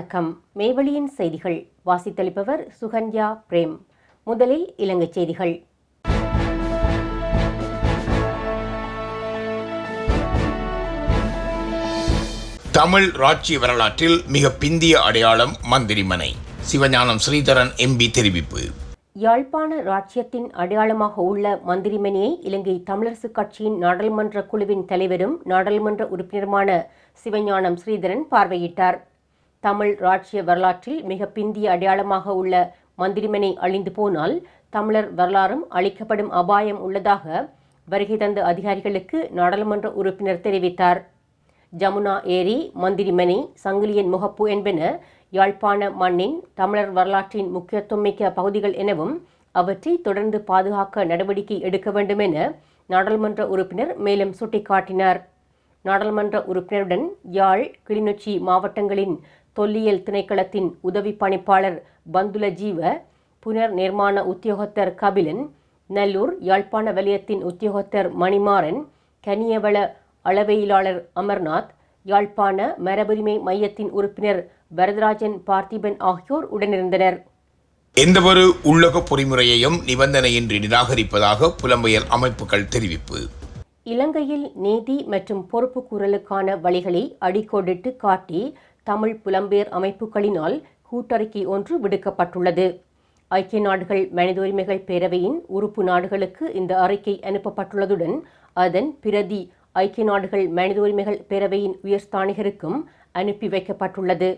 வணக்கம். மேவழியின் செய்திகள். வாசித்தளிப்பவர் சுகன்யா பிரேம். முதலில் இலங்கைச் செய்திகள். தமிழ் ராட்சிய வரலாற்றில் மிக பிந்திய அடையாளம் மந்திரிமனை. சிவஞானம் ஸ்ரீதரன் எம்பி தெரிவிப்பு. யாழ்ப்பாண ராச்சியத்தின் அடையாளமாக உள்ள மந்திரிமணியை இலங்கை தமிழரசுக் கட்சியின் நாடாளுமன்ற குழுவின் தலைவரும் நாடாளுமன்ற உறுப்பினருமான சிவஞானம் ஸ்ரீதரன் பார்வையிட்டார். தமிழ் ராஜ்ய வரலாற்றில் மிக பிந்திய அடையாளமாக உள்ள மந்திரிமனை அழிந்து போனால் தமிழர் வரலாறும் அழிக்கப்படும் அபாயம் உள்ளதாக வருகை தந்த அதிகாரிகளுக்கு நாடாளுமன்ற உறுப்பினர் தெரிவித்தார். ஜமுனா ஏரி மந்திரிமனை சங்கிலியன் முகப்பு என்பன யாழ்ப்பாண மண்ணின் தமிழர் வரலாற்றின் முக்கியத்துவமிக்க பகுதிகள் எனவும் அவற்றை தொடர்ந்து பாதுகாக்க நடவடிக்கை எடுக்க வேண்டும் என நாடாளுமன்ற உறுப்பினர் மேலும் சுட்டிக்காட்டினார். நாடாளுமன்ற உறுப்பினருடன் யாழ் கிளிநொச்சி மாவட்டங்களின் தொல்லியல் திணைக்களத்தின் உதவி பணிப்பாளர் பந்துல ஜீவ புனர் நிர்மாண உத்தியோகத்தர் கபிலன் நல்லூர் யாழ்ப்பாண வலயத்தின் உத்தியோகத்தர் மணிமாறன் கனியவள அளவையிலாளர் அமர்நாத் யாழ்ப்பாண மரபுரிமை மையத்தின் உறுப்பினர் வரதராஜன் பார்த்திபன் ஆகியோர் உடனிருந்தனர். எந்தவொரு உள்ளக பொறிமுறையையும் நிபந்தனையின்றி நிராகரிப்பதாக புலம்பெயர் அமைப்புகள் தெரிவிப்பு. இலங்கையில் நீதி மற்றும் பொறுப்புக்கூறலுக்கான வழிகளை அடிக்கோடிட்டு காட்டி தமிழ் புலம்பெயர் அமைப்புகளினால் கூட்டறிக்கை ஒன்று விடுக்கப்பட்டுள்ளது. ஐக்கிய நாடுகள் மனித உரிமைகள் பேரவையின் உறுப்பு நாடுகளுக்கு இந்த அறிக்கை அனுப்பப்பட்டுள்ளதுடன் அதன் பிரதி ஐக்கிய நாடுகள் மனித உரிமைகள் பேரவையின் உயர்ஸ்தானிகருக்கும் அனுப்பி வைக்கப்பட்டுள்ளது.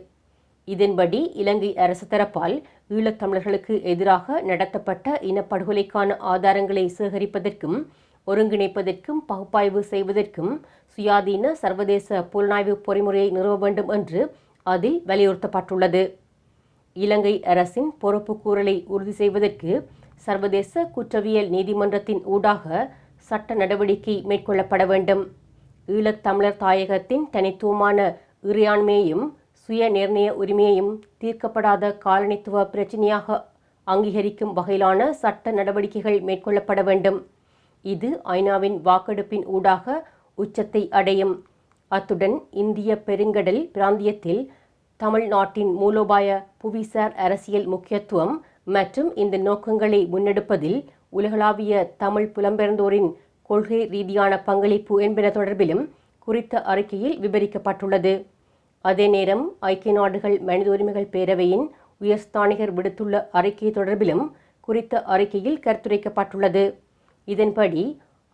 இதன்படி இலங்கை அரசு தரப்பால் ஈழத்தமிழர்களுக்கு எதிராக நடத்தப்பட்ட இனப்படுகொலைக்கான ஆதாரங்களை சேகரிப்பதற்கும் ஒருங்கிணைப்பதற்கும் பகுப்பாய்வு செய்வதற்கும் சுயாதீன சர்வதேச புலனாய்வு பொறிமுறையை நிறுவ வேண்டும் என்று அதில் வலியுறுத்தப்பட்டுள்ளது. இலங்கை அரசின் பொறுப்புக்கூறலை உறுதி செய்வதற்கு சர்வதேச குற்றவியல் நீதிமன்றத்தின் ஊடாக சட்ட நடவடிக்கை மேற்கொள்ளப்பட வேண்டும். ஈழத்தமிழர் தாயகத்தின் தனித்துவமான இறையாண்மையையும் சுய நிர்ணய உரிமையையும் தீர்க்கப்படாத காலனித்துவ பிரச்சினையாக அங்கீகரிக்கும் வகையிலான சட்ட நடவடிக்கைகள் மேற்கொள்ளப்பட வேண்டும். இது ஐநாவின் வாக்கெடுப்பின் ஊடாக உச்சத்தை அடையும். அத்துடன் இந்திய பெருங்கடல் பிராந்தியத்தில் தமிழ்நாட்டின் மூலோபாய புவிசார் அரசியல் முக்கியத்துவம் மற்றும் இந்த நோக்கங்களை முன்னெடுப்பதில் உலகளாவிய தமிழ் புலம்பெயர்ந்தோரின் கொள்கை ரீதியான பங்களிப்பு என்பன தொடர்பிலும் குறித்த அறிக்கையில் விவரிக்கப்பட்டுள்ளது. அதே நேரம் ஐக்கிய நாடுகள் மனித உரிமைகள் பேரவையின் உயர்ஸ்தானிகர் விடுத்துள்ள அறிக்கை தொடர்பிலும் குறித்த அறிக்கையில் கருத்துரைக்கப்பட்டுள்ளது. இதன்படி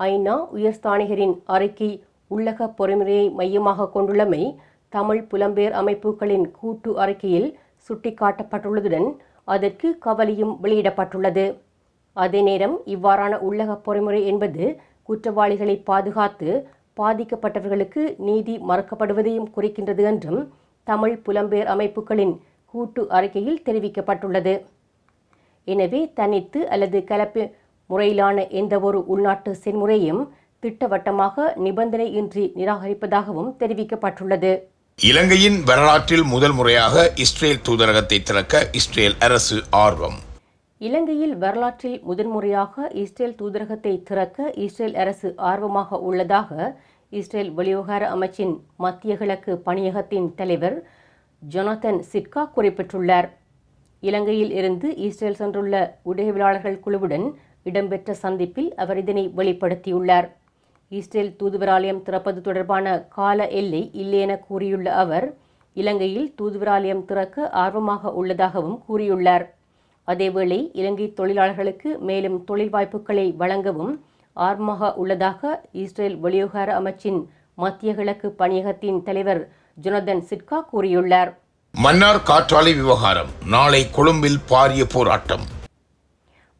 ஐநா உயர்ஸ்தானிகரின் அறிக்கை உள்ளக பொறிமுறையை மையமாக கொண்டுள்ளமை தமிழ் புலம்பெயர் அமைப்புகளின் கூட்டு அறிக்கையில் சுட்டிக்காட்டப்பட்டுள்ளதுடன் அதற்கு கவலையும் வெளியிடப்பட்டுள்ளது. அதே நேரம் இவ்வாறான உள்ளக பொறிமுறை என்பது குற்றவாளிகளை பாதுகாத்து பாதிக்கப்பட்டவர்களுக்கு நீதி மறுக்கப்படுவதையும் குறிக்கின்றது என்றும் தமிழ் புலம்பெயர் அமைப்புகளின் கூட்டு அறிக்கையில் தெரிவிக்கப்பட்டுள்ளது. எனவே தனித்து அல்லது கலப்பு முறையிலான எந்தவொரு உள்நாட்டு செயல்முறையும் திட்டவட்டமாக நிபந்தனையின்றி நிராகரிப்பதாகவும் தெரிவிக்கப்பட்டுள்ளது. இலங்கையின் வரலாற்றில் முதல் முறையாக இஸ்ரேல் தூதரகத்தை திறக்க இஸ்ரேல் அரசு ஆர்வம். இலங்கையில் வரலாற்றில் முதன்முறையாக இஸ்ரேல் தூதரகத்தை திறக்க இஸ்ரேல் அரசு ஆர்வமாக உள்ளதாக இஸ்ரேல் வெளிவிவகார அமைச்சின் மத்திய கிழக்கு பணியகத்தின் தலைவர் ஜொனதன் சிட்கா குறிப்பிட்டுள்ளார். இலங்கையில் இருந்து இஸ்ரேல் சென்றுள்ள உடையவியலாளர்கள் குழுவுடன் இடம்பெற்ற சந்திப்பில் அவர் இதனை வெளிப்படுத்தியுள்ளார். இஸ்ரேல் தூதுவராலயம் திறப்பது தொடர்பான கால எல்லை இல்லையென கூறியுள்ள அவர் இலங்கையில் தூதுவராலயம் திறக்க ஆர்வமாக உள்ளதாகவும் கூறியுள்ளார். அதேவேளை இலங்கை தொழிலாளர்களுக்கு மேலும் தொழில் வாய்ப்புகளை வழங்கவும் ஆர்வமாக உள்ளதாக இஸ்ரேல் வெளிவிவகார அமைச்சின் மத்திய கிழக்கு பணியகத்தின் தலைவர் ஜொனதன் சிட்கா கூறியுள்ளார். மன்னார் காற்றாலை விவகாரம் நாளை கொழும்பில் பாரிய போராட்டம்.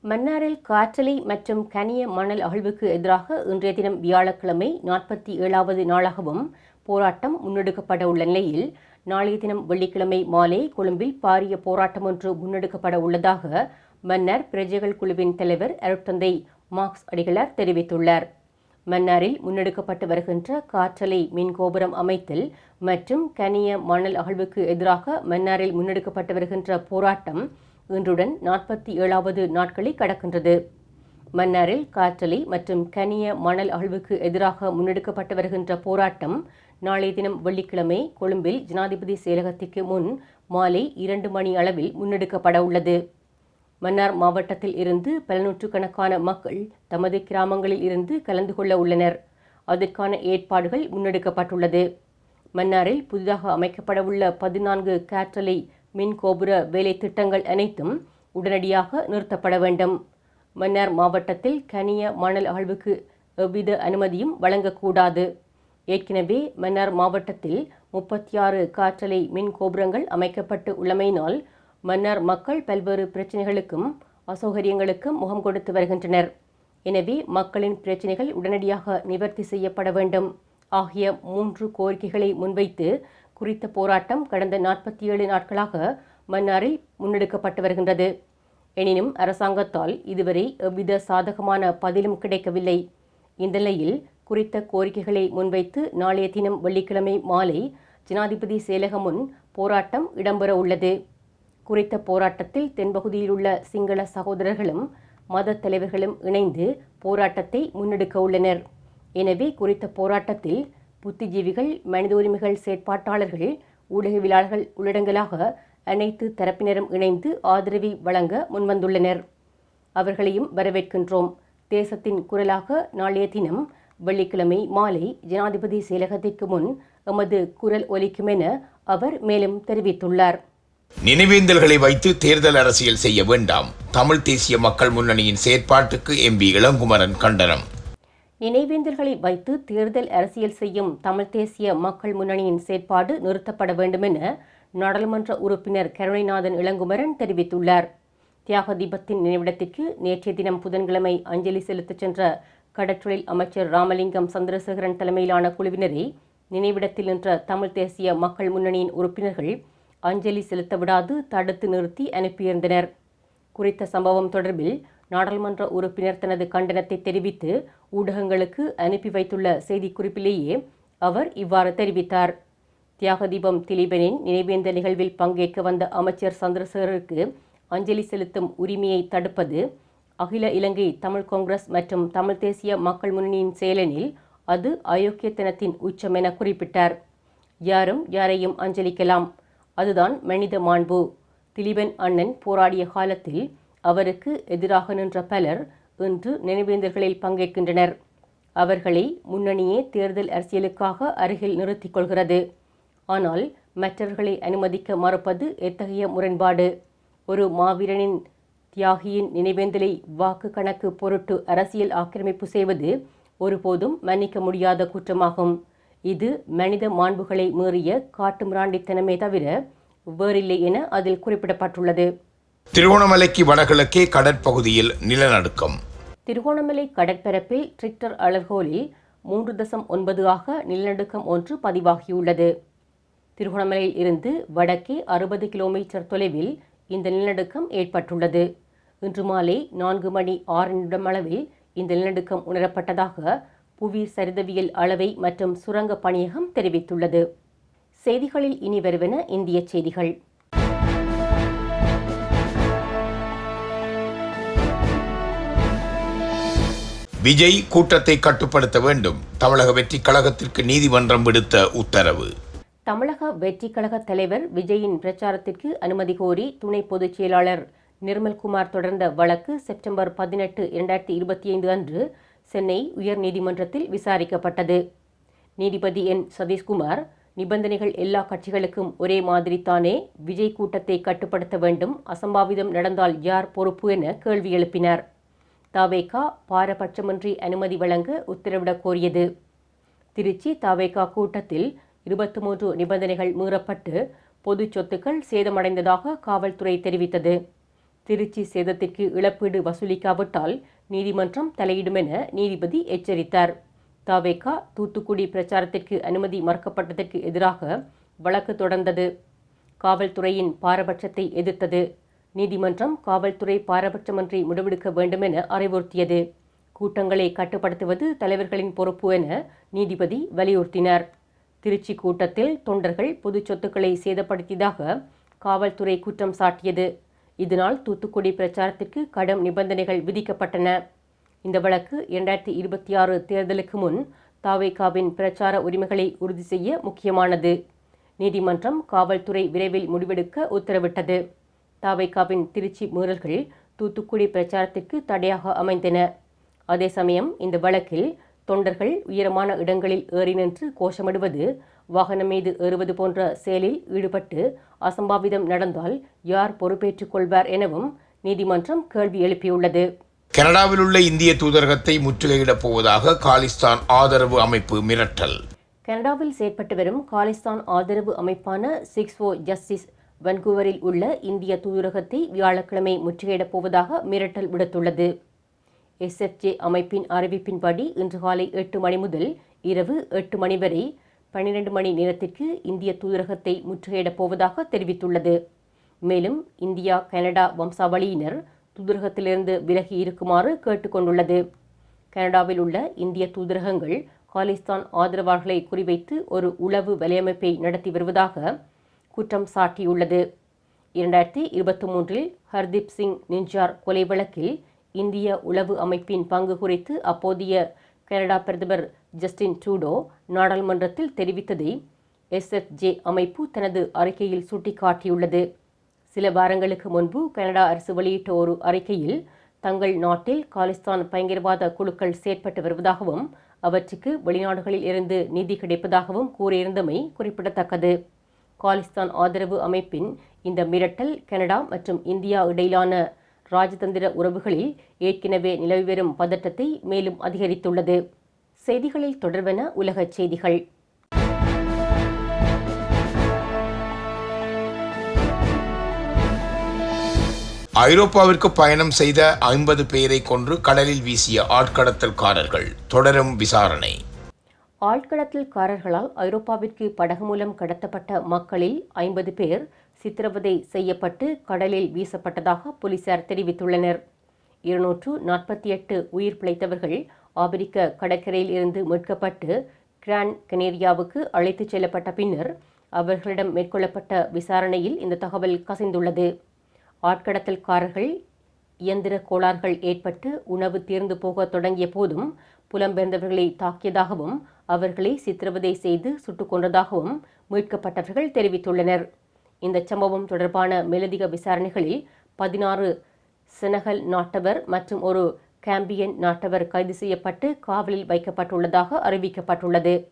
மன்னாரில் காற்றலை மற்றும் கனிய மணல் அகழ்வுக்கு எதிராக இன்றைய தினம் வியாழக்கிழமை நாற்பத்தி ஏழாவது நாளாகவும் போராட்டம் முன்னெடுக்கப்பட உள்ள நிலையில் நாளைய தினம் வெள்ளிக்கிழமை மாலை கொழும்பில் பாரிய போராட்டம் ஒன்று முன்னெடுக்கப்பட உள்ளதாக மன்னார் பிரஜைகள் குழுவின் தலைவர் அருட்தந்தை மார்க்ஸ் அடிகளார் தெரிவித்துள்ளார். மன்னாரில் முன்னெடுக்கப்பட்டு வருகின்ற காற்றலை மின் கோபுரம் அமைத்தல் மற்றும் கனிய மணல் அகழ்வுக்கு எதிராக மன்னாரில் முன்னெடுக்கப்பட்டு வருகின்ற போராட்டம் இன்றுடன் நாற்பத்தி ஏழாவது நாட்களை கடக்கின்றது. மன்னாரில் காற்றலை மற்றும் கனிய மணல் அகழ்வுக்கு எதிராக முன்னெடுக்கப்பட்டு வருகின்ற போராட்டம் நாளைய தினம் வெள்ளிக்கிழமை கொழும்பில் ஜனாதிபதி செயலகத்திற்கு முன் மாலை இரண்டு மணி அளவில் முன்னெடுக்கப்பட உள்ளது. மன்னார் மாவட்டத்தில் இருந்து பல நூற்றுக்கணக்கான மக்கள் தமது கிராமங்களில் இருந்து கலந்து கொள்ள உள்ளனர். அதற்கான ஏற்பாடுகள் முன்னெடுக்கப்பட்டுள்ளது. மன்னாரில் புதிதாக அமைக்கப்படவுள்ள பதினான்கு காற்றலை மின் கோபுர வேலை திட்டங்கள் அனைத்தும் உடனடியாக நிறுத்தப்பட வேண்டும். மன்னார் மாவட்டத்தில் கனிய மணல் அகழ்வுக்கு எவ்வித அனுமதியும் வழங்கக்கூடாது. ஏற்கனவே மன்னார் மாவட்டத்தில் முப்பத்தி ஆறு காற்றலை மின் கோபுரங்கள் அமைக்கப்பட்டு உள்ளமையினால் மன்னார் மக்கள் பல்வேறு பிரச்சினைகளுக்கும் அசௌகரியங்களுக்கும் முகம் கொடுத்து வருகின்றனர். எனவே மக்களின் பிரச்சனைகள் உடனடியாக நிவர்த்தி செய்யப்பட வேண்டும். ஆகிய மூன்று கோரிக்கைகளை முன்வைத்து குறித்த போராட்டம் கடந்த நாற்பத்தி ஏழு நாட்களாக மன்னாரில் முன்னெடுக்கப்பட்டு வருகின்றது. எனினும் அரசாங்கத்தால் இதுவரை எவ்வித சாதகமான பதிலும் கிடைக்கவில்லை. இந்த நிலையில் குறித்த கோரிக்கைகளை முன்வைத்து நாளைய தினம் வெள்ளிக்கிழமை மாலை ஜனாதிபதி செயலகம் முன் போராட்டம் இடம்பெற உள்ளது. குறித்த போராட்டத்தில் தென்பகுதியில் உள்ள சிங்கள சகோதரர்களும் மத தலைவர்களும் இணைந்து போராட்டத்தை முன்னெடுக்க உள்ளனர். எனவே குறித்த போராட்டத்தில் புத்திஜீவிகள் மனித உரிமைகள் செயற்பாட்டாளர்கள் ஊடகவியலாளர்கள் உள்ளடங்கலாக அனைத்து தரப்பினரும் இணைந்து ஆதரவை வழங்க முன்வந்துள்ளனர். அவர்களையும் வரவேற்கின்றோம். தேசத்தின் குரலாக நாளைய தினம் வெள்ளிக்கிழமை மாலை ஜனாதிபதி செயலகத்திற்கு முன் எமது குரல் ஒலிக்கும் என அவர் மேலும் தெரிவித்துள்ளார். நினைவேந்தல்களை வைத்து தேர்தல் அரசியல் செய்ய வேண்டாம். தமிழ் தேசிய மக்கள் முன்னணியின் செயற்பாட்டுக்கு எம்பி இளங்குமரன் கண்டனம். நினைவேந்தல்களை வைத்து தேர்தல் அரசியல் செய்யும் தமிழ் தேசிய மக்கள் முன்னணியின் செயற்பாடு நிறுத்தப்பட வேண்டுமென நாடாளுமன்ற உறுப்பினர் கருணைநாதன் இளங்குமரன் தெரிவித்துள்ளார். தியாக தீபத்தின் நினைவிடத்திற்கு நேற்றைய தினம் புதன்கிழமை அஞ்சலி செலுத்தச் சென்ற கடற்றொழில் அமைச்சர் ராமலிங்கம் சந்திரசேகரன் தலைமையிலான குழுவினரை நினைவிடத்தில் நின்ற தமிழ் தேசிய மக்கள் முன்னணியின் உறுப்பினர்கள் அஞ்சலி செலுத்த விடாது தடுத்து நிறுத்தி அனுப்பியிருந்தனர். குறித்த சம்பவம் தொடர்பில் நாடாளுமன்ற உறுப்பினர் தனது கண்டனத்தை தெரிவித்து ஊடகங்களுக்கு அனுப்பி வைத்துள்ள செய்திக்குறிப்பிலேயே அவர் இவ்வாறு தெரிவித்தார். தியாகதீபம் திலீபனின் நினைவேந்த நிகழ்வில் பங்கேற்க வந்த அமைச்சர் சந்திரசேகருக்கு அஞ்சலி செலுத்தும் உரிமையை தடுப்பது அகில இலங்கை தமிழ் காங்கிரஸ் மற்றும் தமிழ் தேசிய மக்கள் முன்னணியின் செயலனில் அது அயோக்கியத்தனத்தின் உச்சம் என குறிப்பிட்டார். யாரும் யாரையும் அஞ்சலிக்கலாம். அதுதான் மனித மாண்பு. திலீபன் அண்ணன் போராடிய காலத்தில் அவருக்கு எதிராக நின்ற பலர் இன்று நினைவேந்தல்களில் பங்கேற்கின்றனர். அவர்களை முன்னணியே தேர்தல் அரசியலுக்காக அருகில் நிறுத்திக் கொள்கிறது. ஆனால் மற்றவர்களை அனுமதிக்க மறுப்பது எத்தகைய முரண்பாடு? ஒரு மாவீரனின் தியாகியின் நினைவேந்தலை வாக்கு கணக்கு பொருட்டு அரசியல் ஆக்கிரமிப்பு செய்வது ஒருபோதும் மன்னிக்க முடியாத குற்றமாகும். இது மனித மாண்புகளை மீறிய காட்டுமிராண்டித்தனமே தவிர வேறில்லை என அதில் குறிப்பிடப்பட்டுள்ளது. திருகோணமலைக்கு வடகிழக்கே கடற்பகுதியில் நிலநடுக்கம். திருகோணமலை கடற்பரப்பில் ட்ரிக்டர் அளவுகோலில் மூன்று தசம் ஒன்பது ஆக நிலநடுக்கம் ஒன்று பதிவாகியுள்ளது. திருகோணமலையில் இருந்து வடக்கே அறுபது கிலோமீட்டர் தொலைவில் இந்த நிலநடுக்கம் ஏற்பட்டுள்ளது. இன்று மாலை நான்கு மணி ஆறு நிமிடம் அளவில் இந்த நிலநடுக்கம் உணரப்பட்டதாக புவி சரிதவியல் அளவை மற்றும் சுரங்க பணியகம் தெரிவித்துள்ளது. செய்திகளில் இனி வருவன இந்திய செய்திகள். விஜய் கூட்டத்தை கட்டுப்படுத்த வேண்டும். தமிழக வெற்றி கழகத்திற்கு நீதிமன்றம் விடுத்த உத்தரவு. தமிழக வெற்றி கழக தலைவர் விஜயின் பிரச்சாரத்திற்கு அனுமதி கோரி துணை பொதுச் செயலாளர் நிர்மல்குமார் தொடர்ந்த வழக்கு செப்டம்பர் பதினெட்டு இரண்டாயிரத்தி இருபத்தி ஐந்து அன்று சென்னை உயர்நீதிமன்றத்தில் விசாரிக்கப்பட்டது. நீதிபதி என். சதீஷ்குமார் நிபந்தனைகள் எல்லா கட்சிகளுக்கும் ஒரே மாதிரித்தானே விஜய் கூட்டத்தை கட்டுப்படுத்த வேண்டும் அசம்பாவிதம் நடந்தால் யார் பொறுப்பு என கேள்வி எழுப்பினார். தாவேகா பாரபட்சமின்றி அனுமதி வழங்க உத்தரவிடக் கோரியது. திருச்சி தாவேகா கூட்டத்தில் இருபத்தி மூன்று நிபந்தனைகள் மீறப்பட்டு பொது சொத்துக்கள் சேதமடைந்ததாக காவல்துறை தெரிவித்தது. திருச்சி சேதத்திற்கு இழப்பீடு வசூலிக்காவிட்டால் நீதிமன்றம் தலையிடும் என நீதிபதி எச்சரித்தார். தாவேகா தூத்துக்குடி பிரச்சாரத்திற்கு அனுமதி மறுக்கப்பட்டதற்கு எதிராக வழக்கு தொடர்ந்தது. காவல்துறையின் பாரபட்சத்தை எதிர்த்தது. நீதிமன்றம் காவல்துறை பாரபட்சமன்றி முடிவெடுக்க வேண்டும் என அறிவுறுத்தியது. கூட்டங்களை கட்டுப்படுத்துவது தலைவர்களின் பொறுப்பு என நீதிபதி வலியுறுத்தினார். திருச்சி கூட்டத்தில் தொண்டர்கள் பொது சொத்துக்களை சேதப்படுத்தியதாக காவல்துறை குற்றம் சாட்டியது. இதனால் தூத்துக்குடி பிரச்சாரத்திற்கு கடும் நிபந்தனைகள் விதிக்கப்பட்டன. இந்த வழக்கு இரண்டாயிரத்தி இருபத்தி ஆறு தேர்தலுக்கு முன் தாவேகாவின் பிரச்சார உரிமைகளை உறுதி செய்ய முக்கியமானது. நீதிமன்றம் காவல்துறை விரைவில் முடிவெடுக்க உத்தரவிட்டது. தாவேகாவின் திருச்சி மீறல்கள் தூத்துக்குடி பிரச்சாரத்திற்கு தடையாக அமைந்தன. அதே சமயம் இந்த வழக்கில் தொண்டர்கள் உயரமான இடங்களில் ஏறி நின்று கோஷமிடுவது வாகனம் மீது ஏறுவது போன்ற செயலில் ஈடுபட்டு அசம்பாவிதம் நடந்தால் யார் பொறுப்பேற்றுக் கொள்வார் எனவும் நீதிமன்றம் கேள்வி எழுப்பியுள்ளது. கனடாவில் உள்ள இந்திய தூதரகத்தை முற்றுகையிடப் போவதாக காலிஸ்தான் ஆதரவு அமைப்பு மிரட்டல். கனடாவில் செயற்பட்டு வரும் காலிஸ்தான் ஆதரவு அமைப்பான சிக்ஸ் ஃபோ ஜஸ்டிஸ் வன்கூவரில் உள்ள இந்திய தூதரகத்தை வியாழக்கிழமை முற்றுகையிடப் போவதாக மிரட்டல் விடுத்துள்ளது. எஸ்எஃப்ஜே அமைப்பின் அறிவிப்பின்படி இன்று காலை எட்டு மணி முதல் இரவு எட்டு மணி வரை பன்னிரண்டு மணி நேரத்திற்கு இந்திய தூதரகத்தை முற்றுகையிடப் போவதாக தெரிவித்துள்ளது. மேலும் இந்தியா கனடா வம்சாவளியினர் தூதரகத்திலிருந்து விலகி இருக்குமாறு கேட்டுக்கொண்டுள்ளது கனடாவில் உள்ள இந்திய தூதரகங்கள் காலிஸ்தான் ஆதரவாளர்களை குறிவைத்து ஒரு உளவு வலையமைப்பை நடத்தி வருவதாக குற்றம் சாட்டியுள்ளது. இரண்டாயிரத்தி இருபத்தி மூன்றில் ஹர்தீப் சிங் நிஞ்சார் கொலை வழக்கில் இந்திய உளவு அமைப்பின் பங்கு குறித்து அப்போதைய கனடா பிரதமர் ஜஸ்டின் ட்ரூடோ நாடாளுமன்றத்தில் தெரிவித்ததை எஸ்எஃப்ஜே அமைப்பு தனது அறிக்கையில் சுட்டிக்காட்டியுள்ளது. சில வாரங்களுக்கு முன்பு கனடா அரசு வெளியிட்ட ஒரு அறிக்கையில் தங்கள் நாட்டில் காலிஸ்தான் பயங்கரவாத குழுக்கள் செயற்பட்டு வருவதாகவும் அவற்றுக்கு வெளிநாடுகளில் இருந்து நிதி கிடைப்பதாகவும் கூறியிருந்தமை குறிப்பிடத்தக்கது. காலிஸ்தான் ஆதரவு அமைப்பின் இந்த மிரட்டல் கனடா மற்றும் இந்தியா இடையிலான ராஜதந்திர உறவுகளில் ஏற்கனவே நிலவி வரும் பதட்டத்தை மேலும் அதிகரித்துள்ளது. செய்திகளில் தொடர்வன உலகச் செய்திகள். ஐரோப்பாவிற்கு பயணம் செய்த ஐம்பது பேரை கொன்று கடலில் வீசிய ஆட்கடத்தல்காரர்கள் தொடரும் விசாரணை. ஆழ்கடத்தல்காரர்களால் ஐரோப்பாவிற்கு படகு மூலம் கடத்தப்பட்ட மக்களில் ஐம்பது பேர் சித்திரவதை செய்யப்பட்டு கடலில் வீசப்பட்டதாக போலீசார் தெரிவித்துள்ளனர். இருநூற்று நாற்பத்தி எட்டு உயிர் பிழைத்தவர்கள் ஆப்பிரிக்க கடற்கரையில் இருந்து மீட்கப்பட்டு கிராண்ட் கனேரியாவுக்கு அழைத்துச் செல்லப்பட்ட பின்னர் அவர்களிடம் மேற்கொள்ளப்பட்ட விசாரணையில் இந்த தகவல் கசிந்துள்ளது. ஆட்கடத்தல்காரர்கள் இயந்திர கோளாறுகள் ஏற்பட்டு உணவு தீர்ந்து போக தொடங்கிய போதும் புலம்பெயர்ந்தவர்களை தாக்கியதாகவும் அவர்களை சித்திரவதை செய்து சுட்டுக் கொன்றதாகவும் மீட்கப்பட்டவர்கள் தெரிவித்துள்ளனர். இந்த சம்பவம் தொடர்பான மேலதிக விசாரணைகளில் பதினாறு செனகல் நாட்டவர் மற்றும் ஒரு கேம்பியன் நாட்டவர் கைது செய்யப்பட்டு காவலில் வைக்கப்பட்டுள்ளதாக அறிவிக்கப்பட்டுள்ளது.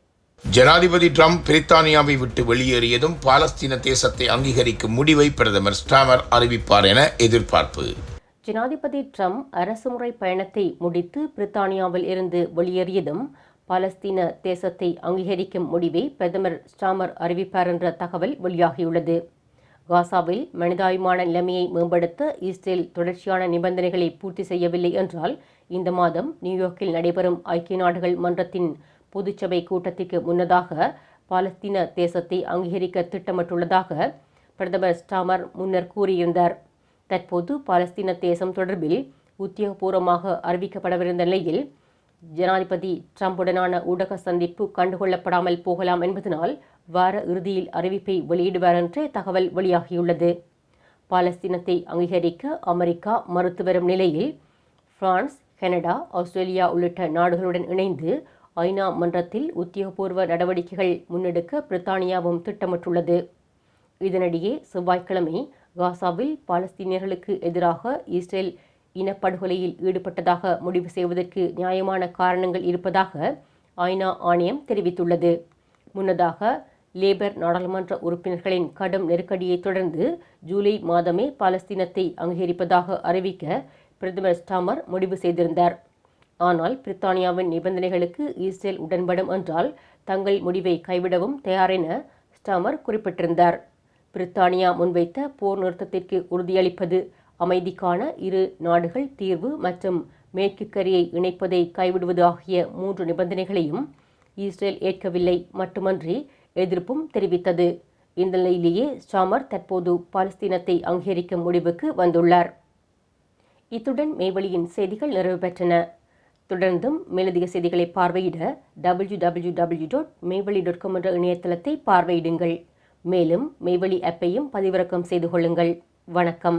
ஜனாதிபதி ட்ரம்ப் பிரித்தானியாவை விட்டு வெளியேறியதும் பாலஸ்தீன தேசத்தை அங்கீகரிக்கும் முடிவை பிரதமர் ஸ்டாமர் அறிவிப்பார் என எதிர்பார்ப்பு. ஜனாதிபதி ட்ரம்ப் அரசுமுறை பயணத்தை முடித்து பிரித்தானியாவில் இருந்து வெளியேறியதும் பாலஸ்தீன தேசத்தை அங்கீகரிக்கும் முடிவை பிரதமர் ஸ்டாமர் அறிவிப்பார் என்ற தகவல் வெளியாகியுள்ளது. காசாவில் மனிதாயுமான நிலைமையை மேம்படுத்த இஸ்ரேல் தொடர்ச்சியான நிபந்தனைகளை பூர்த்தி செய்யவில்லை என்றால் இந்த மாதம் நியூயார்க்கில் நடைபெறும் ஐக்கிய நாடுகள் மன்றத்தின் பொதுச்சபை கூட்டத்திற்கு முன்னதாக பாலஸ்தீன தேசத்தை அங்கீகரிக்க திட்டமிட்டுள்ளதாக பிரதமர் ஸ்டாமர் முன்னர் கூறியிருந்தார். தற்போது பாலஸ்தீன தேசம் தொடர்பில் உத்தியோகபூர்வமாக அறிவிக்கப்படவிருந்த நிலையில் ஜனாதிபதி ட்ரம்புடனான ஊடக சந்திப்பு கண்டுகொள்ளப்படாமல் போகலாம் என்பதனால் வார இறுதியில் அறிவிப்பை வெளியிடுவார் என்று தகவல் வெளியாகியுள்ளது. பாலஸ்தீனத்தை அங்கீகரிக்க அமெரிக்கா மறுத்து வரும் நிலையில் பிரான்ஸ் கனடா ஆஸ்திரேலியா உள்ளிட்ட நாடுகளுடன் இணைந்து ஐநா மன்றத்தில் உத்தியோகபூர்வ நடவடிக்கைகள் முன்னெடுக்க பிரித்தானியாவும் திட்டமிட்டுள்ளது. இதனிடையே செவ்வாய்க்கிழமை காசாவில் பாலஸ்தீனியர்களுக்கு எதிராக இஸ்ரேல் இனப்படுகொலையில் ஈடுபட்டதாக முடிவு செய்வதற்கு நியாயமான காரணங்கள் இருப்பதாக ஐநா ஆணையம் தெரிவித்துள்ளது. முன்னதாக லேபர் நாடாளுமன்ற உறுப்பினர்களின் கடும் நெருக்கடியை தொடர்ந்து ஜூலை மாதமே பாலஸ்தீனத்தை அங்கீகரிப்பதாக அறிவிக்க பிரதமர் ஸ்டாமர் முடிவு செய்திருந்தார். ஆனால் பிரித்தானியாவின் நிபந்தனைகளுக்கு இஸ்ரேல் உடன்படும் என்றால் தங்கள் முடிவை கைவிடவும் தயாரென ஸ்டாமர் குறிப்பிட்டிருந்தார். பிரித்தானியா முன்வைத்த போர் நிறுத்தத்திற்கு உறுதியளிப்பது அமைதிக்கான இரு நாடுகள் தீர்வு மற்றும் மேற்கு கரையை இணைப்பதை கைவிடுவது ஆகிய மூன்று நிபந்தனைகளையும் இஸ்ரேல் ஏற்கவில்லை மட்டுமன்றி எதிர்ப்பும் தெரிவித்தது. இந்த நிலையிலேயே ஸ்டாமர் தற்போது பாலஸ்தீனத்தை அங்கீகரிக்கும் முடிவுக்கு வந்துள்ளார். இத்துடன் மேவழியின் செய்திகள் நிறைவு பெற்றன. தொடர்ந்தும் மேலதிக செய்திகளை பார்வையிட டபிள்யூ டபிள்யூ டபிள்யூ டாட் மேவழி டாட் காம் என்ற இணையதளத்தை பார்வையிடுங்கள். மேலும் மெய்வழி ஆப்பையும் பதிவிறக்கம் செய்து கொள்ளுங்கள். வணக்கம்.